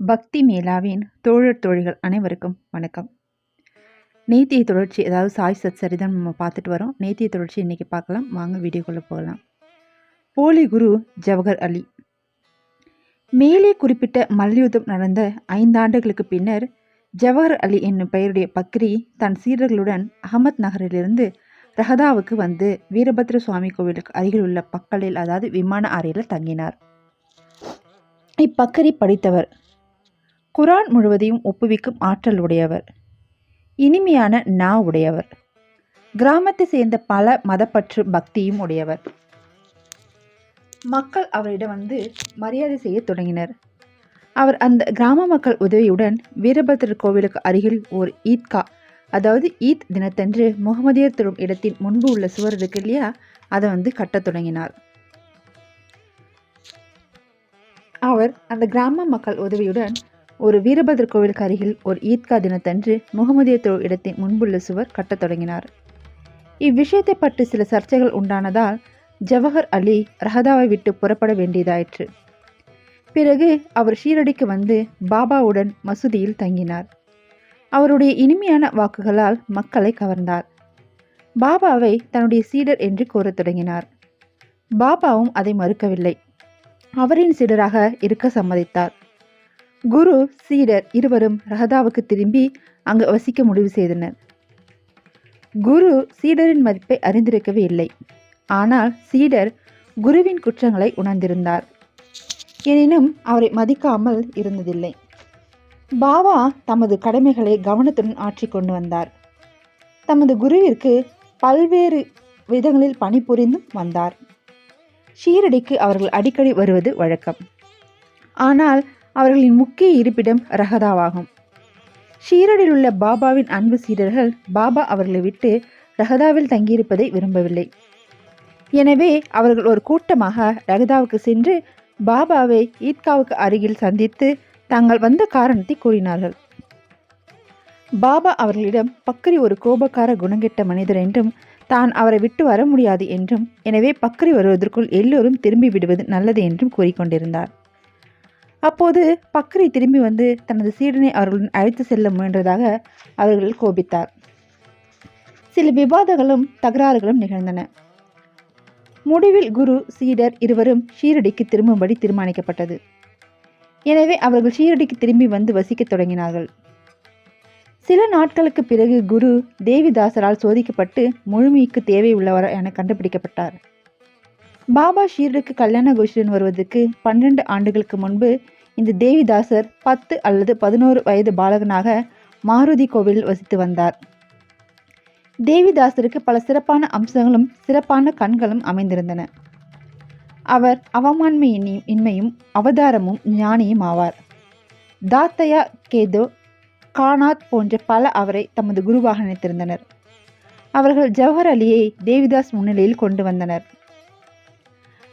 பக்தி மேலாவின் தோழர் தோழிகள் அனைவருக்கும் வணக்கம். நேத்திய தொடர்ச்சி அதாவது சாய் சத் சரிதான் நம்ம பார்த்துட்டு வரோம். நேத்திய தொடர்ச்சி இன்றைக்கி பார்க்கலாம். வாங்க வீடியோக்குள்ளே போகலாம். போலி குரு ஜவஹர் அலி. மேலே குறிப்பிட்ட மல்யுத்தம் நடந்த ஐந்தாண்டுகளுக்கு பின்னர் ஜவஹர் அலி என்னும் பெயருடைய பக்ரி தன் சீடர்களுடன் அகமத் நகரிலிருந்து ரஹதாவுக்கு வந்து வீரபத்ர சுவாமி கோவிலுக்கு அருகில் உள்ள பக்கலில் அதாவது விமான அறையில் தங்கினார். இப்பக்கரி படித்தவர் குரான் முழுவதையும் ஒப்புவிக்கும் ஆற்றல் உடையவர். இனிமையான நா உடையவர். கிராமத்தை சேர்ந்த பல மதப்பற்று பக்தியும் உடையவர். மக்கள் அவரிடம் வந்து மரியாதை செய்ய தொடங்கினர். அவர் அந்த கிராம மக்கள் உதவியுடன் வீரபத்திரர் கோவிலுக்கு அருகில் ஓர் ஈத்கா அதாவது ஈத் தினத்தன்று முகமதியர் தொழும் இடத்தின் முன்பு உள்ள சுவர் இருக்கு இல்லையா அதை வந்து கட்டத் தொடங்கினார். அவர் அந்த கிராம மக்கள் உதவியுடன் ஒரு வீரபத்ர கோவிலுக்கு அருகில் ஒரு ஈத்கா தினத்தன்று முகமதிய தொழில் இடத்தின் முன்புள்ள சுவர் கட்டத் தொடங்கினார். இவ்விஷயத்தை பற்றி சில சர்ச்சைகள் உண்டானதால் ஜவஹர் அலி ரஹதாவை விட்டு புறப்பட வேண்டியதாயிற்று. பிறகு அவர் ஷீரடிக்கு வந்து பாபாவுடன் மசூதியில் தங்கினார். அவருடைய இனிமையான வாக்குகளால் மக்களை கவர்ந்தார். பாபாவை தன்னுடைய சீடர் என்று கூறத் தொடங்கினார். பாபாவும் அதை மறுக்கவில்லை. அவரின் சீடராக இருக்க சம்மதித்தார். குரு சீடர் இருவரும் ரஹதாவுக்கு திரும்பி அங்கு வசிக்க முடிவு செய்தனர். குரு சீடரின் மதிப்பை அறிந்திருக்கவே இல்லை. ஆனால் சீடர் குருவின் குற்றங்களை உணர்ந்திருந்தார். எனினும் அவரை மதிக்காமல் இருந்ததில்லை. பாபா தமது கடமைகளை கவனத்துடன் ஆற்றி கொண்டு வந்தார். தமது குருவிற்கு பல்வேறு விதங்களில் பணிபுரிந்தும் வந்தார். ஷீரடிக்கு அவர்கள் அடிக்கடி வருவது வழக்கம். ஆனால் அவர்களின் முக்கிய இருப்பிடம் ரஹதாவாகும் ஷீரடில் உள்ள பாபாவின் அன்பு சீடர்கள் பாபா அவர்களை விட்டு ரஹதாவில் தங்கியிருப்பதை விரும்பவில்லை. எனவே அவர்கள் ஒரு கூட்டமாக ரகதாவுக்கு சென்று பாபாவை ஈத்காவுக்கு அருகில் சந்தித்து தாங்கள் வந்த காரணத்தை கூறினார்கள். பாபா அவர்களிடம் பக்ரி ஒரு கோபக்கார குணங்கெட்ட மனிதர் என்றும் தான் அவரை விட்டு வர முடியாது என்றும் எனவே பக்ரி வருவதற்குள் எல்லோரும் திரும்பி விடுவது நல்லது என்றும் கூறிக்கொண்டிருந்தார். அப்போது பக்ரி திரும்பி வந்து தனது சீடனை அவர்களுடன் அழைத்து செல்ல முயன்றதாக அவர்கள் கோபித்தார். சில விவாதங்களும் தகராறுகளும் நிகழ்ந்தன. முடிவில் குரு சீடர் இருவரும் ஷீரடிக்கு திரும்பும்படி தீர்மானிக்கப்பட்டது. எனவே அவர்கள் ஷீரடிக்கு திரும்பி வந்து வசிக்கத் தொடங்கினார்கள். சில நாட்களுக்கு பிறகு குரு தேவிதாசரால் சோதிக்கப்பட்டு முழுமைக்கு தேவை உள்ளவர் என கண்டுபிடிக்கப்பட்டார். பாபா ஷீரடுக்கு கல்யாண கோஷுடன் வருவதற்கு பன்னெண்டு ஆண்டுகளுக்கு முன்பு இந்த தேவிதாசர் பத்து அல்லது பதினோரு வயது பாலகனாக மாருதி கோவிலில் வசித்து வந்தார். தேவிதாசருக்கு பல சிறப்பான அம்சங்களும் சிறப்பான கண்களும் அமைந்திருந்தன. அவர் அவமான்மை இன்மையும் அவதாரமும் ஞானியும் ஆவார். தாத்தையா கேதோ கானாத் போன்ற பல அவரை தமது குருவாக நினைத்திருந்தனர். அவர்கள் ஜவஹர் அலியை தேவிதாஸ் முன்னிலையில் கொண்டு வந்தனர்.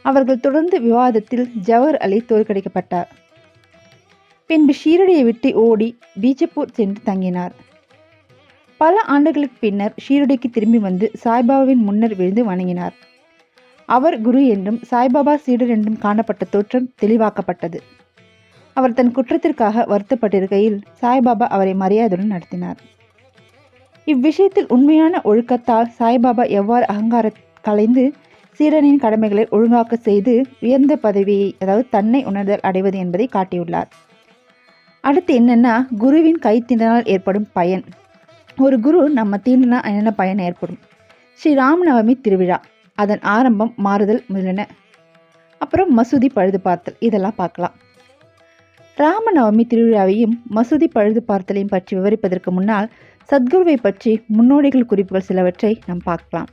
அவர்கள் தொடர்ந்து விவாதத்தில் ஜவஹர் அலி தோற்கடிக்கப்பட்டார். பின்பு ஷீரடியை விட்டு ஓடி பீஜப்பூர் சென்று தங்கினார். பல ஆண்டுகளுக்கு பின்னர் ஷீரடிக்கு திரும்பி வந்து சாய்பாபாவின் முன்னர் விழுந்து வணங்கினார். அவர் குரு என்றும் சாய்பாபா சீடர் என்றும் காணப்பட்ட தோற்றம் தெளிவாக்கப்பட்டது. அவர் தன் குற்றத்திற்காக வருத்தப்பட்டிருக்கையில் சாய்பாபா அவரை மரியாதையுடன் நடத்தினார். இவ்விஷயத்தில் உண்மையான ஒழுக்கத்தால் சாய்பாபா எவ்வாறு அகங்கார கலைந்து சீரனின் கடமைகளை ஒழுங்காக்க செய்து உயர்ந்த பதவியை அதாவது தன்னை உணர்தல் அடைவது என்பதை காட்டியுள்ளார். அடுத்து என்னென்னா குருவின் கைத்தினால் ஏற்படும் பயன். ஒரு குரு நம்ம தீண்டினா என்னென்ன பயன் ஏற்படும்? ஸ்ரீ ராமநவமி திருவிழா. அதன் ஆரம்பம் மாறுதல் முதலின. அப்புறம் மசூதி பழுது பார்த்தல். இதெல்லாம் பார்க்கலாம். ராமநவமி திருவிழாவையும் மசூதி பழுது பார்த்தலையும் பற்றி விவரிப்பதற்கு முன்னால் சத்குருவை பற்றி முன்னோடிகள் குறிப்புகள் சிலவற்றை நாம் பார்க்கலாம்.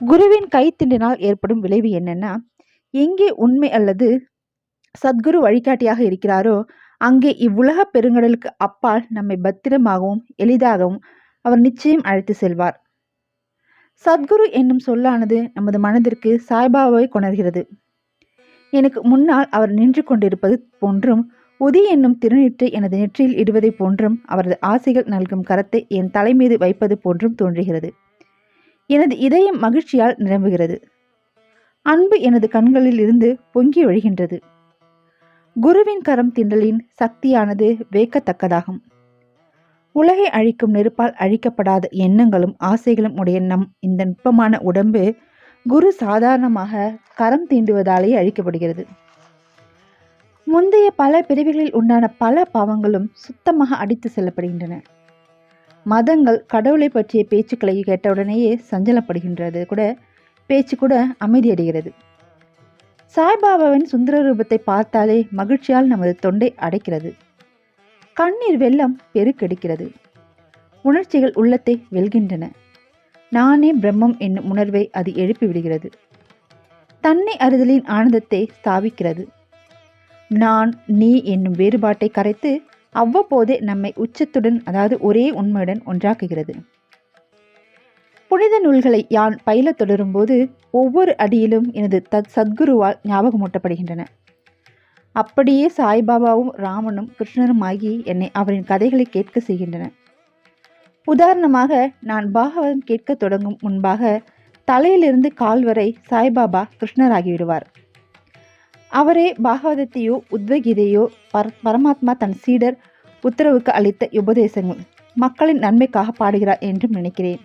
குருவின் கைத்திண்டினால் ஏற்படும் விளைவு என்னென்னா எங்கே உண்மை அல்லது சத்குரு வழிகாட்டியாக இருக்கிறாரோ அங்கே இவ்வுலக பெருங்கடலுக்கு அப்பால் நம்மை பத்திரமாகவும் எளிதாகவும் அவர் நிச்சயம் அழைத்து செல்வார். சத்குரு என்னும் சொல்லானது நமது மனதிற்கு சாய்பாபாவை கொணர்கிறது. எனக்கு முன்னால் அவர் நின்று கொண்டிருப்பது போன்றும் உதி என்னும் திருநீற்றை எனது நெற்றியில் இடுவதை போன்றும் அவரது ஆசைகள் நல்கும் கரத்தை என் தலை மீது வைப்பது போன்றும் தோன்றுகிறது. எனது இதயம் மகிழ்ச்சியால் நிரம்புகிறது. அன்பு எனது கண்களில் இருந்து பொங்கி வழிகின்றது. குருவின் கரம் திண்டலின் சக்தியானது வேக்கத்தக்கதாகும். உலகை அழிக்கும் நெருப்பால் அழிக்கப்படாத எண்ணங்களும் ஆசைகளும் உடைய நம் இந்த நுட்பமான உடம்பு குரு சாதாரணமாக கரம் தீண்டுவதாலேயே அழிக்கப்படுகிறது. முந்தைய பல பிரிவுகளில் உண்டான பல பாவங்களும் சுத்தமாக அடித்து செல்லப்படுகின்றன. மதங்கள் கடவுளை பற்றிய பேச்சுக்களை கேட்டவுடனேயே சஞ்சலப்படுகின்றது கூட பேச்சு கூட அமைதியடைகிறது. சாய்பாபாவின் சுந்தர ரூபத்தை பார்த்தாலே மகிழ்ச்சியால் நமது தொண்டை அடைக்கிறது. கண்ணீர் வெள்ளம் பெருக்கெடுக்கிறது. உணர்ச்சிகள் உள்ளத்தை வெல்கின்றன. நானே பிரம்மம் என்னும் உணர்வை அது எழுப்பிவிடுகிறது. தன்னை அறிதலின் ஆனந்தத்தை ஸ்தாபிக்கிறது. நான் நீ என்னும் வேறுபாட்டை கரைத்து அவ்வப்போது நம்மை உச்சத்துடன் அதாவது ஒரே உண்மையுடன் ஒன்றாக்குகிறது. புனித நூல்களை யான் பயிலத் தொடரும்போது ஒவ்வொரு அடியிலும் எனது தத் சத்குருவால் ஞாபகமூட்டப்படுகின்றன. அப்படியே சாய்பாபாவும் ராமனும் கிருஷ்ணரும் ஆகி என்னை அவரின் கதைகளை கேட்க செய்கின்றன. உதாரணமாக நான் பாகவதம் கேட்க தொடங்கும் முன்பாக தலையிலிருந்து கால் வரை சாய்பாபா கிருஷ்ணராகிவிடுவார். அவரே பாகவதத்தையோ உத்வகீதையோ பர பரமாத்மா தன் சீடர் உத்தரவுக்கு அளித்த உபதேசங்கள் மக்களின் நன்மைக்காக பாடுகிறார் என்றும் நினைக்கிறேன்.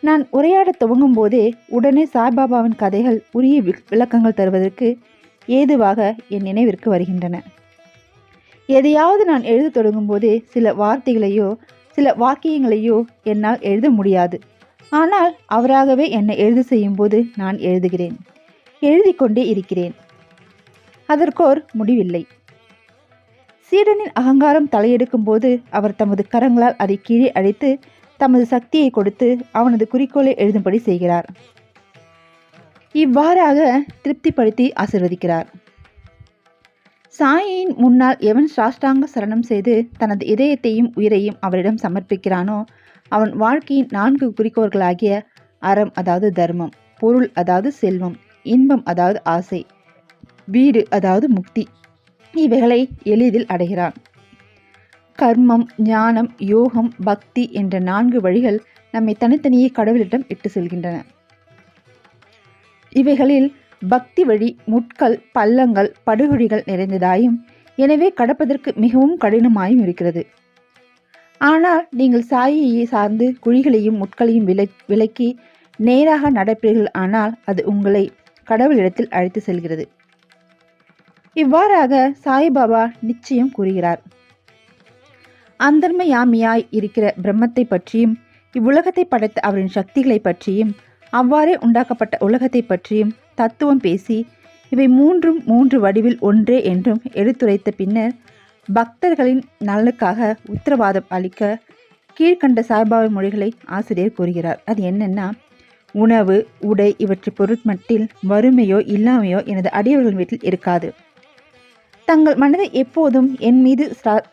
நான் உரையாடத் துவங்கும் போதே உடனே சாய்பாபாவின் கதைகள் உரிய விளக்கங்கள் தருவதற்கு ஏதுவாக என் நினைவிற்கு வருகின்றன. எதையாவது நான் எழுத தொடங்கும் போதே சில வார்த்தைகளையோ சில வாக்கியங்களையோ என்னால் எழுத முடியாது. ஆனால் அவராகவே என்னை எழுத செய்யும்போது நான் எழுதுகிறேன். எழுதி கொண்டே இருக்கிறேன். அதற்கோர் முடிவில்லை. சீடனின் அகங்காரம் தலையெடுக்கும் போது அவர் தமது கரங்களால் அதை கீழே அழைத்து தமது சக்தியை கொடுத்து அவனது குறிக்கோளை எழுதும்படி செய்கிறார். இவ்வாறாக திருப்திப்படுத்தி ஆசிர்வதிக்கிறார். சாயின் முன்னால் எவன் சாஷ்டாங்க சரணம் செய்து தனது இதயத்தையும் உயிரையும் அவரிடம் சமர்ப்பிக்கிறானோ அவன் வாழ்க்கையின் நான்கு குறிக்கோள்களாகிய அறம் அதாவது தர்மம் பொருள் அதாவது செல்வம் இன்பம் அதாவது ஆசை. வீடு அதாவது முக்தி. இவைகளை எளிதில் அடைகிறான். கர்மம் ஞானம் யோகம் பக்தி என்ற நான்கு வழிகள் நம்மை தனித்தனியே கடவுளிடம் இட்டு செல்கின்றன. இவைகளில் பக்தி வழி முட்கள் பள்ளங்கள் படுகொழிகள் நிறைந்ததாயும் எனவே கடப்பதற்கு மிகவும் கடினமாயும் இருக்கிறது. ஆனால் நீங்கள் சாயையை சார்ந்து குழிகளையும் முட்களையும் விலை விலக்கி நேராக நடப்பீர்கள் ஆனால் அது உங்களை கடவுளிடத்தில் அழைத்து செல்கிறது. இவ்வாறாக சாய்பாபா நிச்சயம் கூறுகிறார். அந்தர்மயாமியாய் இருக்கிற பிரம்மத்தை பற்றியும் இவ்வுலகத்தை படைத்த அவரின் சக்திகளை பற்றியும் அவ்வாறே உண்டாக்கப்பட்ட உலகத்தை பற்றியும் தத்துவம் பேசி இவை மூன்றும் மூன்று வடிவில் ஒன்றே என்றும் எடுத்துரைத்த பின்னர் பக்தர்களின் நலனுக்காக உத்தரவாதம் அளிக்க கீழ்கண்ட சாய்பாபா மொழிகளை ஆசிரியர் கூறுகிறார். அது என்னென்னா உணவு உடை இவற்றை பொருட்மட்டில் வறுமையோ இல்லாமையோ எனது அடியவர்கள் வீட்டில் இருக்காது. தங்கள் மனதை எப்போதும் என் மீது ஸ்ரா-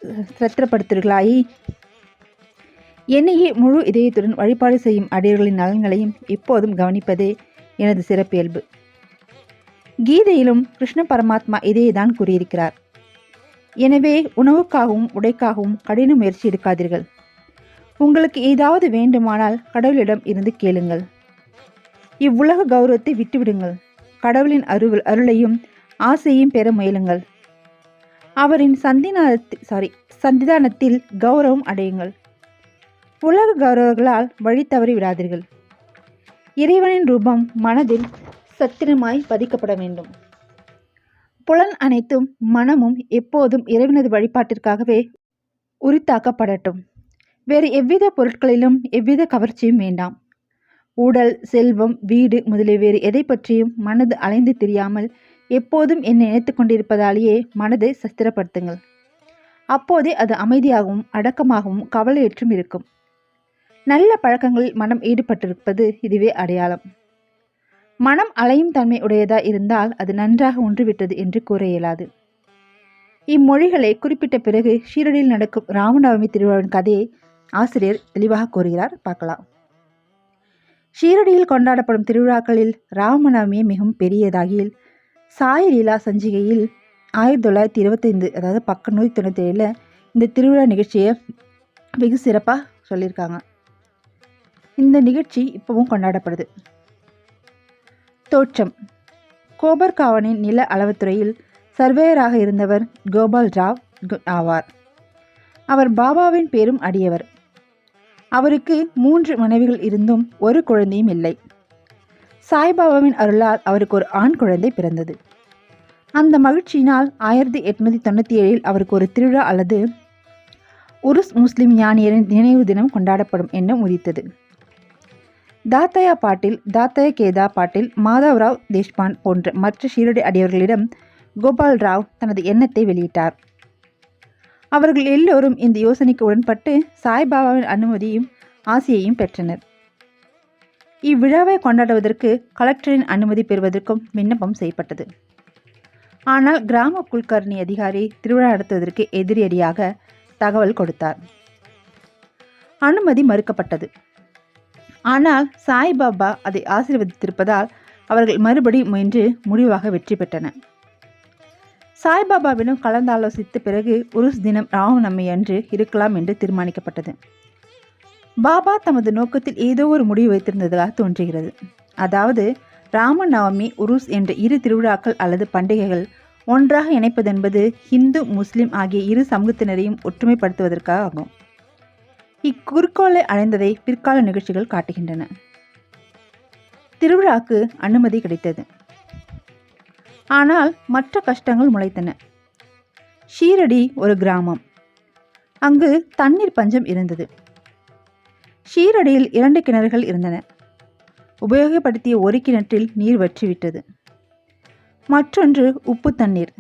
என்னையே முழு இதயத்துடன் வழிபாடு செய்யும் அடியர்களின் நலன்களையும் எப்போதும் கவனிப்பதே எனது சிறப்பியல்பு. கீதையிலும் கிருஷ்ண பரமாத்மா இதையேதான் கூறியிருக்கிறார். எனவே உணவுக்காகவும் உடைக்காகவும் கடின முயற்சி எடுக்காதீர்கள். உங்களுக்கு ஏதாவது வேண்டுமானால் கடவுளிடம் இருந்து கேளுங்கள். இவ்வுலக கௌரவத்தை விட்டுவிடுங்கள். கடவுளின் அருள் அருளையும் ஆசையும் பெற முயலுங்கள். அவரின் சந்தினானத்தில் சாரி சந்திதானத்தில் கௌரவம் அடையுங்கள். உலக கௌரவங்களால் வழி தவறி விடாதீர்கள். இறைவனின் ரூபம் மனதில் சத்திரமாய் பதிக்கப்பட வேண்டும். புலன் அனைத்தும் மனமும் எப்போதும் இறைவனது வழிபாட்டிற்காகவே உரித்தாக்கப்படட்டும். வேறு எவ்வித பொருட்களிலும் எவ்வித கவர்ச்சியும் வேண்டாம். உடல் செல்வம் வீடு முதலிய வேறு எதை பற்றியும் மனது அலைந்து தெரியாமல் எப்போதும் என்னை நினைத்து கொண்டிருப்பதாலேயே மனதை சஸ்திரப்படுத்துங்கள். அப்போதே அது அமைதியாகவும் அடக்கமாகவும் கவலையற்றும் இருக்கும். நல்ல பழக்கங்களில் மனம் ஈடுபட்டிருப்பது இதுவே அடையாளம். மனம் அலையும் தன்மை உடையதா இருந்தால் அது நன்றாக ஒன்றுவிட்டது என்று கூற இயலாது. இம்மொழிகளை குறிப்பிட்ட பிறகு ஷீரடியில் நடக்கும் ராமநவமி திருவிழாவின் கதையை ஆசிரியர் தெளிவாக கூறுகிறார். பார்க்கலாம். ஷீரடியில் கொண்டாடப்படும் திருவிழாக்களில் ராமநவமி மிகவும் பெரியதாகியில் சாய் லீலா சஞ்சிகையில் ஆயிரத்தி தொள்ளாயிரத்தி இருபத்தைந்து அதாவது பக்கம் நூற்றி தொண்ணூற்றி ஏழில் இந்த திருவிழா நிகழ்ச்சியை வெகு சிறப்பாக சொல்லியிருக்காங்க. இந்த நிகழ்ச்சி இப்போவும் கொண்டாடப்படுது. தோற்றம். கோபர்காவனின் நில அளவுத்துறையில் சர்வேயராக இருந்தவர் கோபால் ராவ் ஆவார். அவர் பாபாவின் பேரும் அடியவர். அவருக்கு மூன்று மனைவிகள் இருந்தும் ஒரு குழந்தையும் இல்லை. சாய்பாபாவின் அருளால் அவருக்கு ஒரு ஆண் குழந்தை பிறந்தது. அந்த மகிழ்ச்சியினால் ஆயிரத்தி எட்நூத்தி தொண்ணூற்றி ஏழில் அவருக்கு ஒரு திருவிழா அல்லது உருஸ் முஸ்லிம் ஞானியரின் நினைவு தினம் கொண்டாடப்படும் எண்ணம் உதித்தது தாத்தயா பாட்டில் தாத்தய கேதா பாட்டில் மாதவராவ் தேஷ்பான் போன்ற மற்ற ஷீரடி அடியவர்களிடம் கோபால் ராவ் தனது எண்ணத்தை வெளியிட்டார். அவர்கள் எல்லோரும் இந்த யோசனைக்கு உடன்பட்டு சாய்பாபாவின் அனுமதியும் ஆசையையும் பெற்றனர். இவ்விழாவை கொண்டாடுவதற்கு கலெக்டரின் அனுமதி பெறுவதற்கும் விண்ணப்பம் செய்யப்பட்டது. ஆனால் கிராம குல்கர்ணி அதிகாரி திருவிழா நடத்துவதற்கு எதிரடியாக தகவல் கொடுத்தார். அனுமதி மறுக்கப்பட்டது. ஆனால் சாய்பாபா அதை ஆசீர்வதித்திருப்பதால் அவர்கள் மறுபடி முயன்று முடிவாக வெற்றி பெற்றனர் சாய்பாபாவிடம் கலந்தாலோசித்த பிறகு உருஸ் தினம் ராமநவமி அன்று இருக்கலாம் என்று தீர்மானிக்கப்பட்டது. பாபா தமது நோக்கத்தில் ஏதோ ஒரு முடிவு வைத்திருந்ததாக தோன்றுகிறது. அதாவது ராமநவமி உருஸ் என்ற இரு திருவிழாக்கள் அல்லது பண்டிகைகள் ஒன்றாக இணைப்பதென்பது இந்து முஸ்லிம் ஆகிய இரு சமூகத்தினரையும் ஒற்றுமைப்படுத்துவதற்காக ஆகும் இக்குறிக்கோளை அடைந்ததை பிற்கால நிகழ்ச்சிகள் காட்டுகின்றன. திருவிழாக்கு அனுமதி கிடைத்தது. ஆனால் மற்ற கஷ்டங்கள் முளைத்தன. ஷீரடி ஒரு கிராமம். அங்கு தண்ணீர் பஞ்சம் இருந்தது. ஷீரடியில் இரண்டு கிணறுகள் இருந்தன. உபயோகப்படுத்திய ஒரு கிணற்றில் நீர் வற்றிவிட்டது. மற்றொன்று உப்பு தண்ணீர்.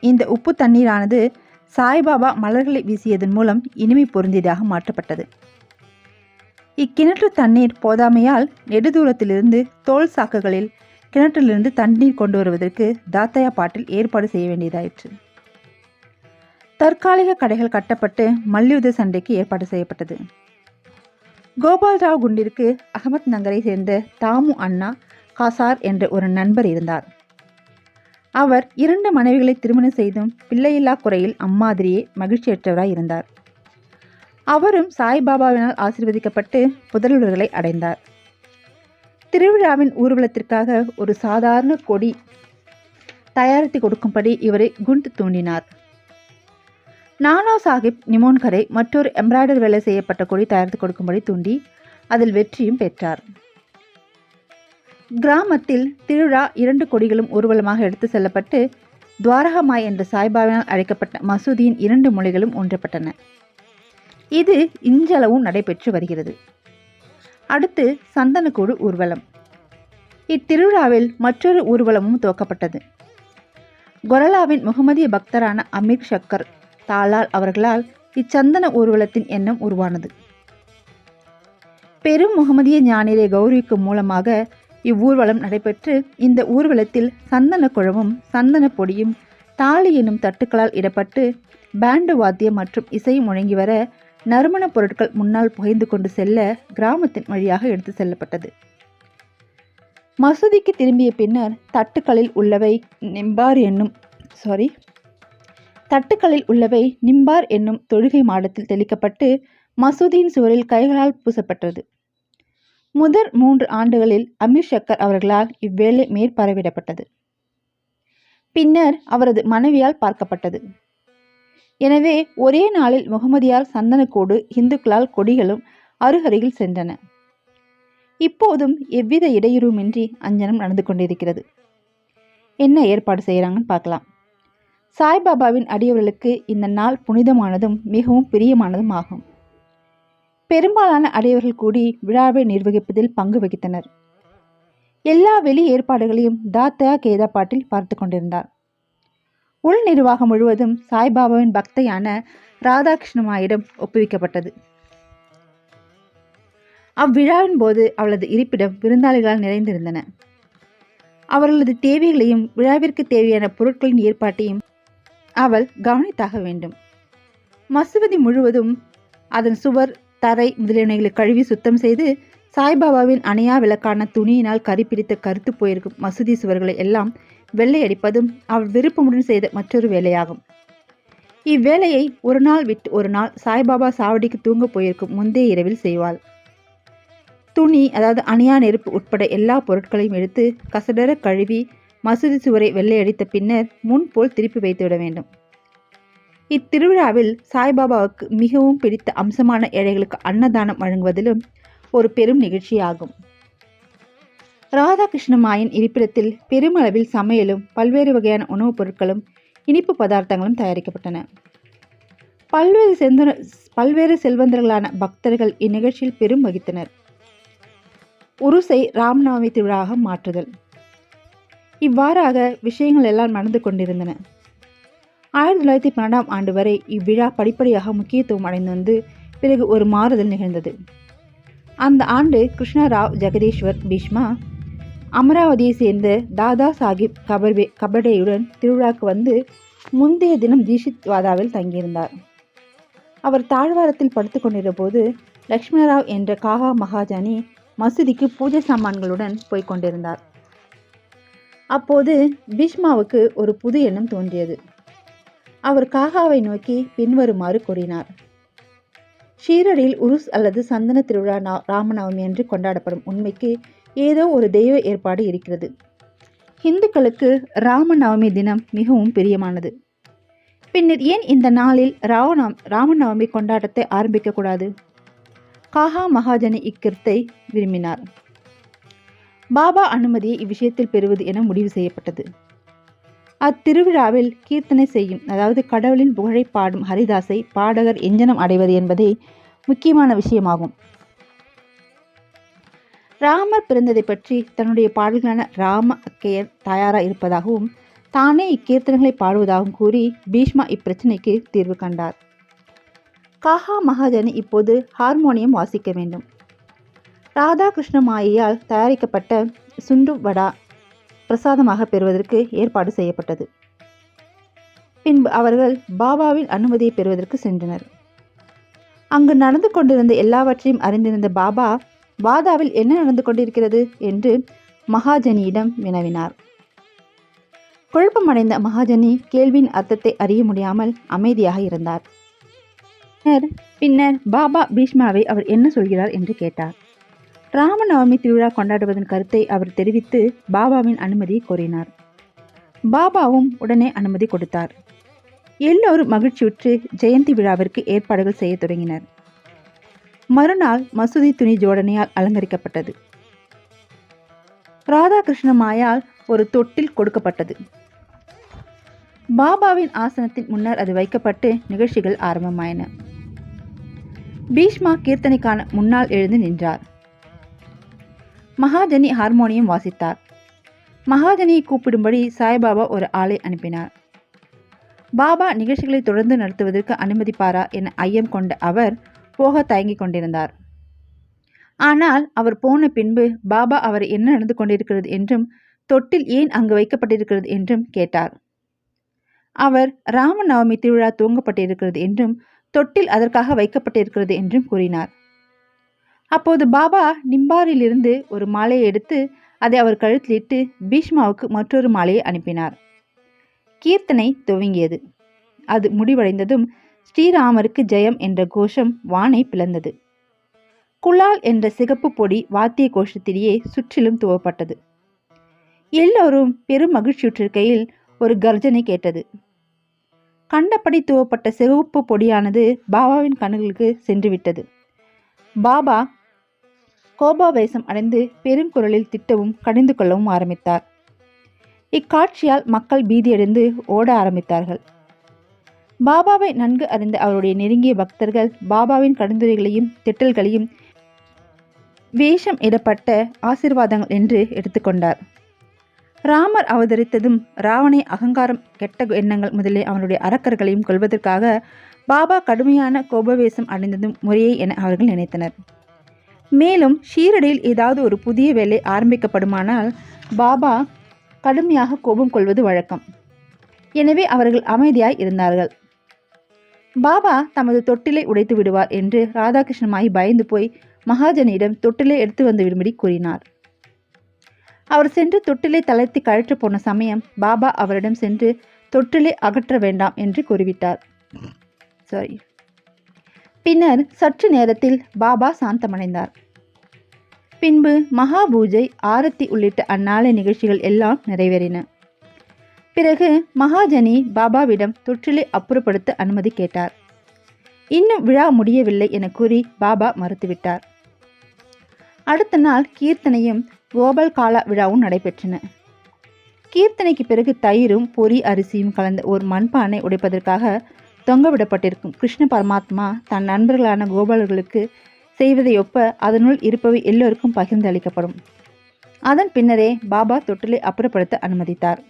இந்த உப்பு தண்ணீரானது சாய்பாபா மலர்களை வீசியதன் மூலம் இனிமை பொருந்தியதாக மாற்றப்பட்டது. இக்கிணற்று தண்ணீர் போதாமையால் நெடுதூரத்திலிருந்து தோல் சாக்குகளில் கிணற்றிலிருந்து தண்ணீர் கொண்டு வருவதற்கு தாத்தையா பாட்டில் ஏற்பாடு செய்ய வேண்டியதாயிற்று. தற்காலிக கடைகள் கட்டப்பட்டு மல்யுத்த சண்டைக்கு ஏற்பாடு செய்யப்பட்டது. கோபால்ராவ் குண்டிற்கு அகமத் நகரை சேர்ந்த தாமு அண்ணா காசார் என்ற ஒரு நண்பர் இருந்தார். அவர் இரண்டு மனைவிகளை திருமணம் செய்தும் பிள்ளையில்லா குறையில் அம்மாதிரியே மகிழ்ச்சியற்றவராய் இருந்தார். அவரும் சாய்பாபாவினால் ஆசீர்வதிக்கப்பட்டு புதல்வர்களை அடைந்தார். திருவிழாவின் ஊர்வலத்திற்காக ஒரு சாதாரண கொடி தயாரித்து கொடுக்கும்படி இவரை குண்டு தூண்டினார். நானா சாஹிப் நிமோன்கரை மற்றொரு எம்ப்ராய்டரி வேலை செய்யப்பட்ட கொடி தயாரித்து கொடுக்கும்படி தூண்டி அதில் வெற்றியும் பெற்றார். கிராமத்தில் திருவிழா இரண்டு கொடிகளும் ஊர்வலமாக எடுத்து செல்லப்பட்டு துவாரகமாய் என்ற சாய்பாவினால் அழைக்கப்பட்ட மசூதியின் இரண்டு மொழிகளும் ஒன்றப்பட்டன இது இன்றளவும் நடைபெற்று வருகிறது. அடுத்து சந்தனக்கூடு ஊர்வலம். இத்திருவிழாவில் மற்றொரு ஊர்வலமும் துவக்கப்பட்டது. கொரலாவின் முகமதிய பக்தரான அமீர் ஷக்கர் தாளால் அவர்களால் இச்சந்தன ஊர்வலத்தின் எண்ணம் உருவானது. பெரும் முகமதிய ஞானியரை கௌரவிக்கும் மூலமாக இவ்வூர்வலம் நடைபெற்று இந்த ஊர்வலத்தில் சந்தன குழவும் சந்தன பொடியும் தாலி எனும் தட்டுக்களால் இடப்பட்டு பேண்டு வாத்தியம் மற்றும் இசையும் முழங்கி வர நறுமணப் பொருட்கள் முன்னால் புகைந்து கொண்டு செல்ல கிராமத்தின் வழியாக எடுத்து செல்லப்பட்டது. மசூதிக்கு திரும்பிய பின்னர் தட்டுக்களில் உள்ளவை நிம்பார் என்னும் சாரி தட்டுக்களில் உள்ளவை நிம்பார் என்னும் தொழுகை மாடத்தில் தெளிக்கப்பட்டு மசூதியின் சுவரில் கைகளால் பூசப்பட்டது. முதல் மூன்று ஆண்டுகளில் அமீர் ஷக்கர் அவர்களால் இவ்வேலை மேற்பரவிடப்பட்டது. பின்னர் அவரது மனைவியால் பார்க்கப்பட்டது. எனவே ஒரே நாளில் முகமதியால் சந்தனக்கோடு இந்துக்களால் கொடிகளும் அருகருகில் சென்றன. இப்போதும் எவ்வித இடையூறுமின்றி அஞ்சனம் நடந்து கொண்டிருக்கிறது. என்ன ஏற்பாடு செய்கிறாங்கன்னு பார்க்கலாம். சாய்பாபாவின் அடியவர்களுக்கு இந்த நாள் புனிதமானதும் மிகவும் பிரியமானதும் ஆகும் பெரும்பாலான அடியவர்கள் கூடி விழாவை நிர்வகிப்பதில் பங்கு வகித்தனர். எல்லா வெளி ஏற்பாடுகளையும் தாத்தா கேதா பாட்டில் பார்த்து கொண்டிருந்தார். உள் நிர்வாகம் முழுவதும் சாய்பாபாவின் பக்தையான ராதாகிருஷ்ணமாயிடம் ஒப்புவிக்கப்பட்டது. அவ்விழாவின் போது அவளது இருப்பிடம் விருந்தாளிகளால் நிறைந்திருந்தன. அவர்களது தேவைகளையும் விழாவிற்கு தேவையான பொருட்களின் ஏற்பாட்டையும் அவள் கவனித்தாக வேண்டும். மசூதி முழுவதும் அதன் சுவர் தரை முதலியனைகளை கழுவி சுத்தம் செய்து சாய்பாபாவின் அணையா விளக்கான துணியினால் கரி கருத்து போயிருக்கும் மசூதி சுவர்களை எல்லாம் வெள்ளையடிப்பதும் அவள் விருப்பமுடன் செய்த மற்றொரு வேலையாகும். இவ்வேலையை ஒரு நாள் விட்டு ஒரு நாள் சாய்பாபா சாவடிக்கு தூங்க போயிருக்கும் முந்தைய இரவில் செய்வாள். துணி அதாவது அணியா நெருப்பு உட்பட எல்லா பொருட்களையும் எடுத்து கசடர கழுவி மசூதி சுவரை வெள்ளையடித்த பின்னர் முன்போல் திருப்பி வைத்துவிட வேண்டும். இத்திருவிழாவில் சாய்பாபாவுக்கு மிகவும் பிடித்த அம்சமான ஏழைகளுக்கு அன்னதானம் வழங்குவதிலும் ஒரு பெரும் நிகழ்ச்சியாகும். ராதாகிருஷ்ணமாயின் இருப்பிடத்தில் பெருமளவில் சமையலும் பல்வேறு வகையான உணவுப் பொருட்களும் இனிப்பு பதார்த்தங்களும் தயாரிக்கப்பட்டன. பல்வேறு செந்தர பல்வேறு செல்வந்தர்களான பக்தர்கள் இந்நிகழ்ச்சியில் பெரும் வகித்தனர் உருசை ராம்நவமி திருவிழாவாக மாற்றுதல். இவ்வாறாக விஷயங்கள் எல்லாம் நடந்து கொண்டிருந்தன. ஆயிரத்தி தொள்ளாயிரத்தி பன்னெண்டாம் ஆண்டு வரை இவ்விழா படிப்படியாக முக்கியத்துவம் அடைந்து வந்து பிறகு ஒரு மாறுதல் நிகழ்ந்தது. அந்த ஆண்டு கிருஷ்ணராவ் ஜெகதீஸ்வர் பீஷ்மா அமராவதியை சேர்ந்த தாதா சாஹிப் கபர்வே கபடேயுடன் திருவிழாக்கு வந்து முந்தைய தினம் தீஷித் வாதாவில் தங்கியிருந்தார். அவர் தாழ்வாரத்தில் படுத்து கொண்டிருந்த போது லக்ஷ்மணராவ் என்ற காகா மகாஜானி மசூதிக்கு பூஜை சாமான்களுடன் போய்க் கொண்டிருந்தார். அப்போது பீஷ்மாவுக்கு ஒரு புது எண்ணம் தோன்றியது. அவர் காகாவை நோக்கி பின்வருமாறு கூறினார். ஷீரடில் உருஸ் அல்லது சந்தன திருவிழா ராமநவமி என்று கொண்டாடப்படும் உண்மைக்கு ஏதோ ஒரு தெய்வ ஏற்பாடு இருக்கிறது. இந்துக்களுக்கு ராமநவமி தினம் மிகவும் பிரியமானது. பின்னர் ஏன் இந்த நாளில் ராவணம் ராமநவமி கொண்டாட்டத்தை ஆரம்பிக்கக்கூடாது? காஹா மகாஜனி இக்கருத்தை விரும்பினார். பாபா அனுமதியை இவ்விஷயத்தில் பெறுவது என முடிவு செய்யப்பட்டது. அத்திருவிழாவில் கீர்த்தனை செய்யும் அதாவது கடவுளின் புகழை பாடும் ஹரிதாஸை பாடகர் எஞ்சனம் அடைவது என்பதே முக்கியமான விஷயமாகும். ராமர் பிறந்ததை பற்றி தன்னுடைய பாடல்களான ராம அக்கையர் தயாராக இருப்பதாகவும் தானே இக்கீர்த்தனைகளை பாடுவதாகவும் கூறி பீஷ்மா இப்பிரச்சனைக்கு தீர்வு கண்டார். காஹா மகாஜனி இப்போது ஹார்மோனியம் வாசிக்க வேண்டும். ராதாகிருஷ்ணமாயியால் தயாரிக்கப்பட்ட சுண்டு வடா பிரசாதமாக பெறுவதற்கு ஏற்பாடு செய்யப்பட்டது. பின்பு அவர்கள் பாபாவின் அனுமதியை பெறுவதற்கு சென்றனர். அங்கு நடந்து கொண்டிருந்த எல்லாவற்றையும் அறிந்திருந்த பாபா வாதாவில் என்ன நடந்து கொண்டிருக்கிறது? என்று மகாஜனியிடம் வினவினார். குழப்பமடைந்த மகாஜனி கேள்வியின் அர்த்தத்தை அறிய முடியாமல் அமைதியாக இருந்தார். பின்னர் பாபா பீஷ்மாவை அவர் என்ன சொல்கிறார்? என்று கேட்டார். ராமநவமி திருவிழா கொண்டாடுவதன் கருத்தை அவர் தெரிவித்து பாபாவின் அனுமதியை கோரினார். பாபாவும் உடனே அனுமதி கொடுத்தார். எல்லோரும் மகிழ்ச்சியுற்று ஜெயந்தி விழாவிற்கு ஏற்பாடுகள் செய்யத் தொடங்கினர். மறுநாள் மசூதி துணி ஜோடனையால் அலங்கரிக்கப்பட்டது. ராதாகிருஷ்ண மாயால் ஒரு தொட்டில் கொடுக்கப்பட்டது. பாபாவின் ஆசனத்தின் முன்னர் அது வைக்கப்பட்டு நிகழ்ச்சிகள் ஆரம்பமாயின. பீஷ்மா கீர்த்தனைக்கான முன்னால் எழுந்து நின்றார். மகாஜனி ஹார்மோனியம் வாசித்தார். மகாஜனியை கூப்பிடும்படி சாய்பாபா ஒரு ஆளை அனுப்பினார். பாபா நிகழ்ச்சிகளை தொடர்ந்து நடத்துவதற்கு அனுமதிப்பாரா என ஐயம் கொண்ட அவர் போக தயங்கிக் கொண்டிருந்தார். ஆனால் அவர் போன பின்பு பாபா அவர் என்ன நடந்து கொண்டிருக்கிறது என்றும் தொட்டில் ஏன் அங்கு வைக்கப்பட்டிருக்கிறது என்றும் கேட்டார். அவர் ராமநவமி திருவிழா துவங்கப்பட்டிருக்கிறது என்றும் தொட்டில் அதற்காக வைக்கப்பட்டிருக்கிறது என்றும் கூறினார். அப்போது பாபா நிம்பாரிலிருந்து ஒரு மாலையை எடுத்து அதை அவர் கழுத்திலிட்டு பீஷ்மாவுக்கு மற்றொரு மாலையை அனுப்பினார். கீர்த்தனை துவங்கியது. அது முடிவடைந்ததும் ஸ்ரீராமருக்கு ஜெயம் என்ற கோஷம் வானை பிளந்தது. குலால் என்ற சிகப்பு பொடி வாத்திய கோஷத்திலேயே சுற்றிலும் துவப்பட்டது. எல்லோரும் பெரும் மகிழ்ச்சியுற்றிருக்கையில் ஒரு கர்ஜனை கேட்டது. கண்டபடி துவப்பட்ட சிவப்பு பொடியானது பாபாவின் கண்களுக்கு சென்றுவிட்டது. பாபா கோபாவேசம் அடைந்து பெருங்குரலில் திட்டவும் கடிந்து கொள்ளவும் ஆரம்பித்தார். இக்காட்சியால் மக்கள் பீதியடைந்து ஓட ஆரம்பித்தார்கள். பாபாவை நன்கு அறிந்த அவருடைய நெருங்கிய பக்தர்கள் பாபாவின் கடுந்துரைகளையும் திட்டல்களையும் வேஷம் இடப்பட்ட ஆசிர்வாதங்கள் என்று எடுத்துக்கொண்டார் ராமர் அவதரித்ததும் ராவணை அகங்காரம் கெட்ட எண்ணங்கள் முதலே அவனுடைய அரக்கர்களையும் கொள்வதற்காக பாபா கடுமையான கோபவேசம் அடைந்ததும் முறையே என அவர்கள் நினைத்தனர். மேலும் ஷீரடியில் ஏதாவது ஒரு புதிய வேலை ஆரம்பிக்கப்படுமானால் பாபா கடுமையாக கோபம் கொள்வது வழக்கம். எனவே அவர்கள் அமைதியாய் இருந்தார்கள். பாபா தமது தொட்டிலை உடைத்து விடுவார் என்று ராதாகிருஷ்ணமாய் பயந்து போய் மகாஜனிடம் தொட்டிலை எடுத்து வந்து விடும்படி கூறினார். அவர் சென்று தொட்டிலை தளர்த்தி கழற்று போன சமயம் பாபா அவரிடம் சென்று தொட்டிலை அகற்ற வேண்டாம் என்று கூறிவிட்டார். சாரி பின்னர் சற்று நேரத்தில் பாபா சாந்தமடைந்தார். பின்பு மகா பூஜை ஆரத்தி உள்ளிட்ட அந்நாளை நிகழ்ச்சிகள் எல்லாம் நிறைவேறின. பிறகு மகாஜனி பாபாவிடம் தொற்றிலை அப்புறப்படுத்த அனுமதி கேட்டார். இன்னும் விழா முடியவில்லை என கூறி பாபா மறுத்துவிட்டார். அடுத்த நாள் கீர்த்தனையும் கோபால் காலா விழாவும் நடைபெற்றன. கீர்த்தனைக்கு பிறகு தயிரும் பொரி அரிசியும் கலந்த ஒரு மண்பானை உடைப்பதற்காக தொங்கவிடப்பட்டிருக்கும் கிருஷ்ண பரமாத்மா தன் நண்பர்களான கோபாலர்களுக்கு செய்வதை ஒப்ப அதனுள் இருப்பவை எல்லோருக்கும் பகிர்ந்து அளிக்கப்படும். அதன் பின்னரே பாபா தொட்டிலை அப்புறப்படுத்த அனுமதித்தார்.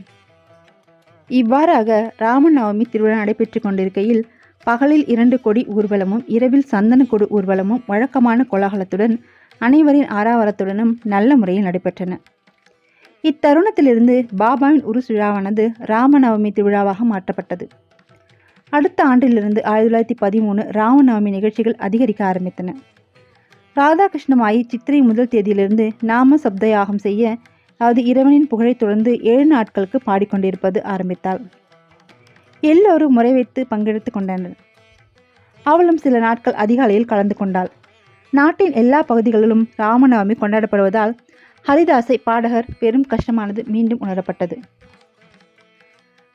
இவ்வாறாக ராமநவமி திருவிழா நடைபெற்று கொண்டிருக்கையில் பகலில் இரண்டு கொடி ஊர்வலமும் இரவில் சந்தன கொடி ஊர்வலமும் வழக்கமான கோலாகலத்துடன் அனைவரின் ஆராவரத்துடனும் நல்ல முறையில் நடைபெற்றன. இத்தருணத்திலிருந்து பாபாவின் உருசுழாவானது ராமநவமி திருவிழாவாக மாற்றப்பட்டது. அடுத்த ஆண்டிலிருந்து ஆயிரத்தி தொள்ளாயிரத்தி பதிமூணு ராமநவமி நிகழ்ச்சிகள் அதிகரிக்க ஆரம்பித்தன. ராதாகிருஷ்ணமாயி சித்திரை முதல் தேதியிலிருந்து நாம சப்தயாகம் செய்ய அதாவது இறைவனின் புகழை தொடர்ந்து ஏழு நாட்களுக்கு பாடிக்கொண்டிருப்பது ஆரம்பித்தாள். எல்லோரும் முறை வைத்து பங்கெடுத்து கொண்டனர். அவளும் சில நாட்கள் அதிகாலையில் கலந்து கொண்டாள். நாட்டின் எல்லா பகுதிகளிலும் ராமநவமி கொண்டாடப்படுவதால் ஹரிதாசை பாடகர் பெரும் கஷ்டமானது மீண்டும் உணரப்பட்டது.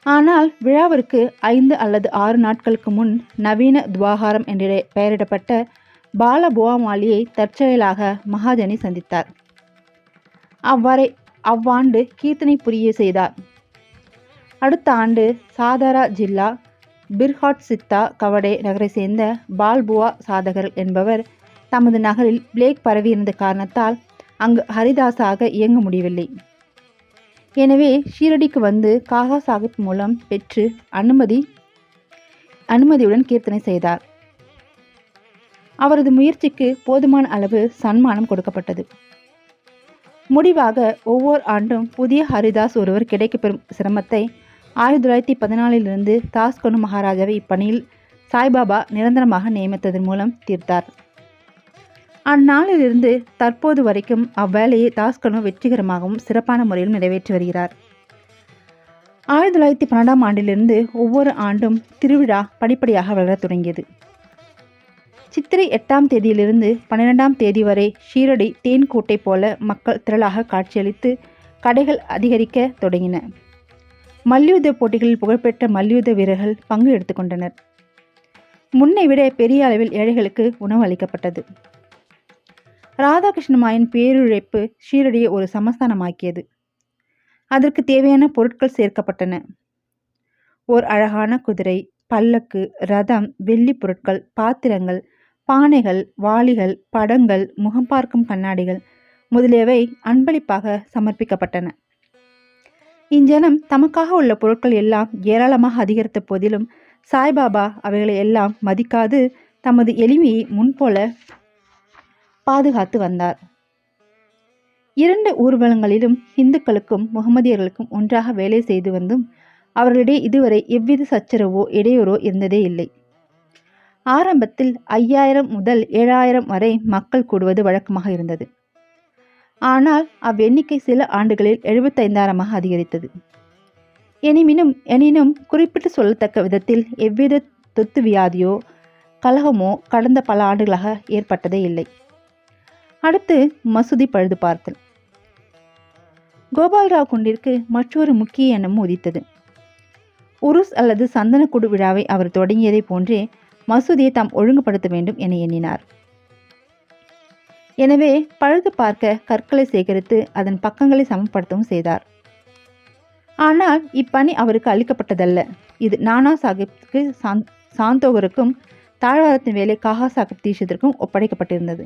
ஆனால் விழாவிற்கு ஐந்து அல்லது ஆறு நாட்களுக்கு முன் நவீன துவாகாரம் என்ற பெயரிடப்பட்ட பால புவாமாலியை தற்செயலாக மகாஜனி சந்தித்தார். அவ்வரை அவ்வாண்டு கீர்த்தனை புரிய செய்தார். அடுத்த ஆண்டு சாதாரா ஜில்லா பிர்ஹாட் சித்தா கவடே நகரை சேர்ந்த பால்புவா சாதகர் என்பவர் தமது நகரில் பிளேக் பரவியிருந்த காரணத்தால் அங்கு ஹரிதாஸாக இயங்க முடியவில்லை. எனவே ஷீரடிக்கு வந்து காகா சாஹிப் மூலம் பெற்று அனுமதி அனுமதியுடன் கீர்த்தனை செய்தார். அவரது முயற்சிக்கு போதுமான அளவு சன்மானம் கொடுக்கப்பட்டது. முடிவாக ஒவ்வொரு ஆண்டும் புதிய ஹரிதாஸ் ஒருவர் கிடைக்கப்பெறும் சிரமத்தை ஆயிரத்தி தொள்ளாயிரத்தி பதினாலிலிருந்து தாஸ்கனு மகாராஜாவை இப்பணியில் சாய்பாபா நிரந்தரமாக நியமித்ததன் மூலம் தீர்த்தார். அந்நாளிலிருந்து தற்போது வரைக்கும் அவ்வேலையை தாஸ்கனு வெற்றிகரமாகவும் சிறப்பான முறையில் நிறைவேற்றி வருகிறார். ஆயிரத்தி தொள்ளாயிரத்தி பன்னெண்டாம் ஆண்டிலிருந்து ஒவ்வொரு ஆண்டும் திருவிழா படிப்படியாக வளரத் தொடங்கியது. சித்திரை எட்டாம் தேதியிலிருந்து பன்னிரெண்டாம் தேதி வரை ஷீரடி தேன்கூட்டை போல மக்கள் திரளாக காட்சியளித்து கடைகள் அதிகரிக்க தொடங்கின. மல்யுத்த போட்டிகளில் புகழ்பெற்ற மல்யுத்த வீரர்கள் பங்கு எடுத்துக்கொண்டனர் முன்னை விட பெரிய அளவில் ஏழைகளுக்கு உணவு அளிக்கப்பட்டது. ராதாகிருஷ்ணமாயின் பேருழைப்பு ஷீரடியை ஒரு சமஸ்தானமாக்கியது. அதற்கு தேவையான பொருட்கள் சேர்க்கப்பட்டன. ஓர் அழகான குதிரை பல்லக்கு ரதம் வெள்ளி பொருட்கள் பாத்திரங்கள் பானைகள் வாளிகள் படங்கள் முகம் பார்க்கும் கண்ணாடிகள் முதலியவை அன்பளிப்பாக சமர்ப்பிக்கப்பட்டன. இஞ்சனம் தமக்காக உள்ள பொருட்கள் எல்லாம் ஏராளமாக அதிகரித்த போதிலும் சாய்பாபா அவைகளை எல்லாம் மதிக்காது தமது எளிமையை முன்போல பாதுகாத்து வந்தார். இரண்டு ஊர்வலங்களிலும் இந்துக்களுக்கும் முகமதியர்களுக்கும் ஒன்றாக வேலை செய்து வந்தும் அவர்களிடையே இதுவரை எவ்வித சச்சரவோ இடையூறோ இருந்ததே இல்லை. ஆரம்பத்தில் ஐயாயிரம் முதல் ஏழாயிரம் வரை மக்கள் கூடுவது வழக்கமாக இருந்தது. ஆனால் அவ்வெண்ணிக்கை சில ஆண்டுகளில் எழுபத்தைந்தாயிரமாக அதிகரித்தது. எனினும் எனினும் குறிப்பிட்டு சொல்லத்தக்க விதத்தில் எவ்வித தொத்து வியாதியோ கலகமோ கடந்த பல ஆண்டுகளாக ஏற்பட்டதே இல்லை. அடுத்து மசூதி பழுது பார்த்தல். கோபால்ராவ் குண்டிற்கு மற்றொரு முக்கிய எண்ணமும் உதித்தது. உருஸ் அல்லது சந்தனக்குடு விழாவை அவர் தொடங்கியதை போன்றே மசூதியை தாம் ஒழுங்குபடுத்த வேண்டும் என எண்ணினார். எனவே பழுது பார்க்க கற்களை சேகரித்து அதன் பக்கங்களை சமப்படுத்தவும் செய்தார். ஆனால் இப்பணி அவருக்கு அளிக்கப்பட்டதல்ல. இது நானா சாஹிப்க்கு சாந்தோகருக்கும் தாழ்வாரத்தின் வேலை காகா சாஹிப் தீஷத்திற்கும் ஒப்படைக்கப்பட்டிருந்தது.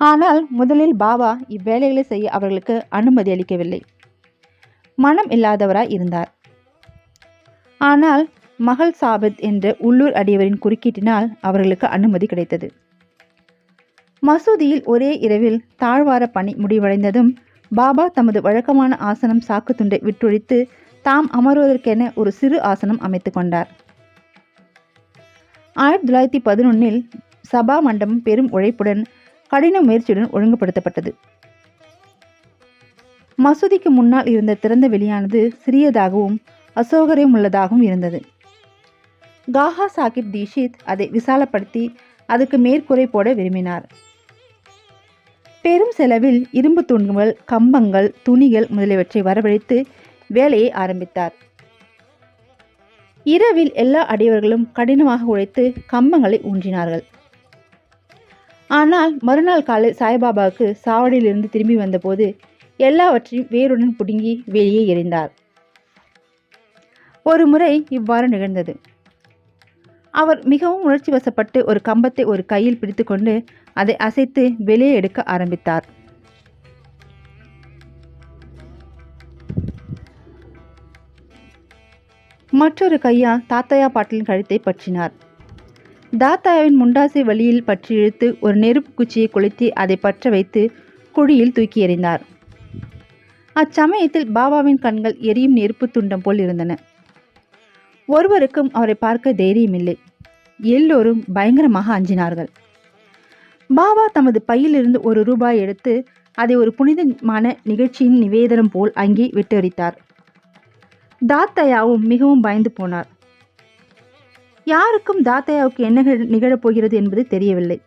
ஆனால் முதலில் பாபா இவ்வேலைகளை செய்ய அவர்களுக்கு அனுமதி அளிக்கவில்லை. மனம் இல்லாதவராய் இருந்தார். ஆனால் மகள் சாபித் என்ற உள்ளூர் அடியவரின் குறுக்கீட்டினால் அவர்களுக்கு அனுமதி கிடைத்தது. மசூதியில் ஒரே இரவில் தாழ்வார பணி முடிவடைந்ததும் பாபா தமது வழக்கமான ஆசனம் சாக்கு துண்டை விட்டொழித்து தாம் அமர்வதற்கென ஒரு சிறு ஆசனம் அமைத்து கொண்டார். ஆயிரத்தி தொள்ளாயிரத்தி பதினொன்னில் சபா மண்டபம் பெரும் உழைப்புடன் கடின முயற்சியுடன் ஒழுங்குபடுத்தப்பட்டது. மசூதிக்கு முன்னால் இருந்த திறந்த வெளியானது சிறியதாகவும் அசௌகரியம் உள்ளதாகவும் இருந்தது. காஹா சாஹிப் தீஷித் அதை விசாலப்படுத்தி அதுக்கு மேற்கூரை போட விரும்பினார். பெரும் செலவில் இரும்பு தூண்கள் கம்பங்கள் துணிகள் முதலியவற்றை வரவழைத்து வேலையை ஆரம்பித்தார். இரவில் எல்லா அடியவர்களும் கடினமாக உழைத்து கம்பங்களை ஊன்றினார்கள். ஆனால் மறுநாள் காலை சாய்பாபாவுக்கு சாவடியிலிருந்து திரும்பி வந்தபோது எல்லாவற்றையும் வேருடன் பிடுங்கி வெளியே எறிந்தார். ஒரு முறை இவ்வாறு நிகழ்ந்தது. அவர் மிகவும் உணர்ச்சி வசப்பட்டு ஒரு கம்பத்தை ஒரு கையில் பிடித்துக்கொண்டு அதை அசைத்து வெளியே எடுக்க ஆரம்பித்தார். மற்றொரு கையால் தாத்தாயா பாட்டிலின் கழுத்தை பற்றினார். தாத்தாயாவின் முண்டாசை வழியில் பற்றி இழுத்து ஒரு நெருப்பு குச்சியை கொளுத்தி அதை பற்ற வைத்து குழியில் தூக்கி எறிந்தார். அச்சமயத்தில் பாபாவின் கண்கள் எரியும் நெருப்பு துண்டம் போல் இருந்தன. ஒருவருக்கும் அவரை பார்க்க தைரியமில்லை. எல்லோரும் பயங்கரமாக அஞ்சினார்கள். பாபா தமது பையிலிருந்து ஒரு ரூபாய் எடுத்து அதை ஒரு புனிதமான நிகழ்ச்சியின் நிவேதனம் போல் அங்கே விட்டெறித்தார். தாத்தையாவும் மிகவும் பயந்து போனார். யாருக்கும் தாத்தையாவுக்கு என்ன நிகழப் போகிறது என்பது தெரியவில்லை.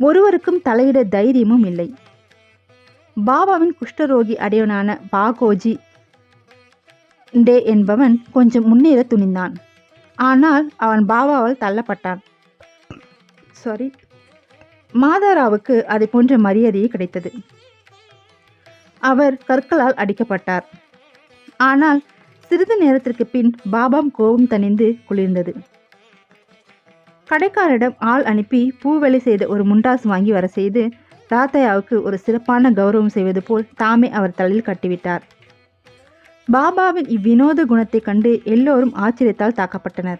ஒருவருக்கும் தலையிட தைரியமும் இல்லை. பாபாவின் குஷ்டரோகி அடையவனான பாகோஜி டே என்பவன் கொஞ்சம் முன்னேற துணிந்தான். ஆனால் அவன் பாபாவால் தள்ளப்பட்டான். சாரி மாதாராவுக்கு அதை போன்ற மரியாதையே கிடைத்தது. அவர் கற்களால் அடிக்கப்பட்டார். ஆனால் சிறிது நேரத்திற்கு பின் பாபாம் கோபம் தணிந்து குளிர்ந்தது. கடைக்காரரிடம் ஆள் அனுப்பி பூவேலை செய்த ஒரு முண்டாசு வாங்கி வர செய்து தாத்தையாவுக்கு ஒரு சிறப்பான கௌரவம் செய்வது போல் தாமே அவர் தலையில் கட்டிவிட்டார். பாபாவின் இவ்வினோத குணத்தைக் கண்டு எல்லோரும் ஆச்சரியத்தால் தாக்கப்பட்டனர்.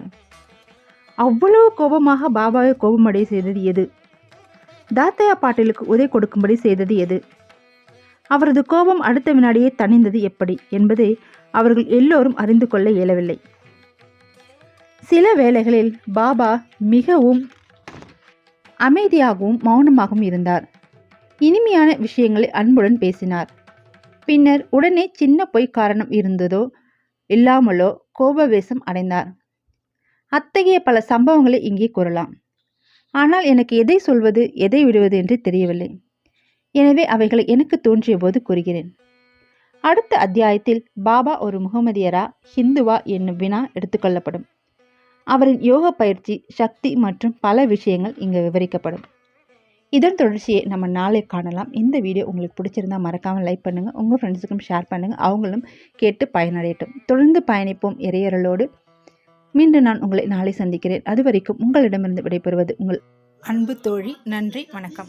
அவ்வளவு கோபமாக பாபாவை கோபமடைய செய்தது எது? தாத்தையா பாட்டிலுக்கு உதை கொடுக்கும்படி செய்தது எது? அவரது கோபம் அடுத்த வினாடியே தணிந்தது எப்படி என்பதை அவர்கள் எல்லோரும் அறிந்து கொள்ள இயலவில்லை. சில வேளைகளில் பாபா மிகவும் அமைதியாகவும் மௌனமாகவும் இருந்தார். இனிமையான விஷயங்களை அன்புடன் பேசினார். பின்னர் உடனே சின்ன பொய் காரணம் இருந்ததோ இல்லாமலோ கோபவேசம் அடைந்தார். அத்தகைய பல சம்பவங்களை இங்கே கூறலாம். ஆனால் எனக்கு எதை சொல்வது எதை விடுவது என்று தெரியவில்லை. எனவே அவைகளை எனக்கு தோன்றிய போது கூறுகிறேன். அடுத்த அத்தியாயத்தில் பாபா ஒரு முகமதியரா ஹிந்துவா என்னும் வினா எடுத்துக்கொள்ளப்படும். அவரின் யோக பயிற்சி சக்தி மற்றும் பல விஷயங்கள் இங்கு விவரிக்கப்படும். இதன் தொடர்ச்சியை நம்ம நாளை காணலாம். இந்த வீடியோ உங்களுக்கு பிடிச்சிருந்தா மறக்காமல் லைக் பண்ணுங்கள் உங்கள் ஃப்ரெண்ட்ஸுக்கும் ஷேர் பண்ணுங்கள் அவங்களும் கேட்டு பயனடையட்டும். தொடர்ந்து பயணிப்போம் இறையறலோடு மீண்டும் நான் உங்களை நாளை சந்திக்கிறேன். அது வரைக்கும் உங்களிடமிருந்து விடைபெறுவது உங்கள் அன்பு தோழி நன்றி வணக்கம்.